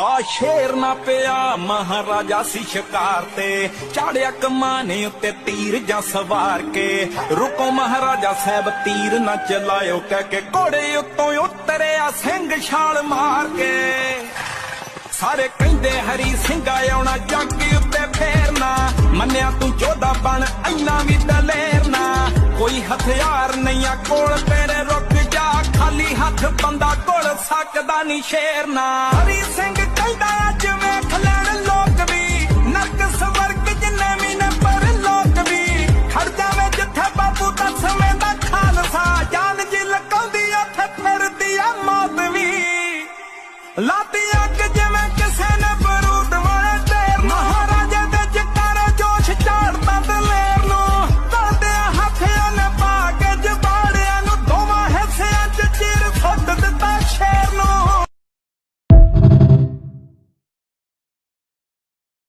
ਆ ਸ਼ੇਰ ਨਾ ਪਿਆ ਮਹਾਰਾਜਾ ਸੀ ਸ਼ਿਕਾਰ ਤੇ। ਚਾੜਿਆ ਕਮਾਨੇ ਉੱਤੇ ਤੀਰ ਜਾਂ ਸਵਾਰ ਕੇ। ਰੁਕੋ ਮਹਾਰਾਜਾ ਸਾਹਿਬ, ਤੀਰ ਨਾ ਚਲਾਇਓ ਕਹਿ ਕੇ। ਘੋੜੇ ਉੱਤੋਂ ਉਤਰਿਆ ਸਿੰਘ ਛਾਲ ਮਾਰ ਕੇ। ਸਾਰੇ ਕਹਿੰਦੇ ਹਰੀ ਸਿੰਘਾ ਆਉਣਾ, ਜੱਗ ਉੱਤੇ ਫੇਰਨਾ। ਮੰਨਿਆ ਤੂੰ ਚੋਦਾ ਬਣ, ਇੰਨਾ ਵੀ ਦਲੇਰਨਾ ਕੋਈ ਹਥਿਆਰ ਨਹੀਂ ਆ ਕੋਲ, ਤੇਰੇ ਰੁਕ ਜਾ। ਖਾਲੀ ਹੱਥ ਬੰਦਾ ਕੋਲ ਸਕਦਾ ਨਹੀਂ ਸ਼ੇਰਨਾ। ਹਰੀ ਲਾਤੀਆਂ ਕਿ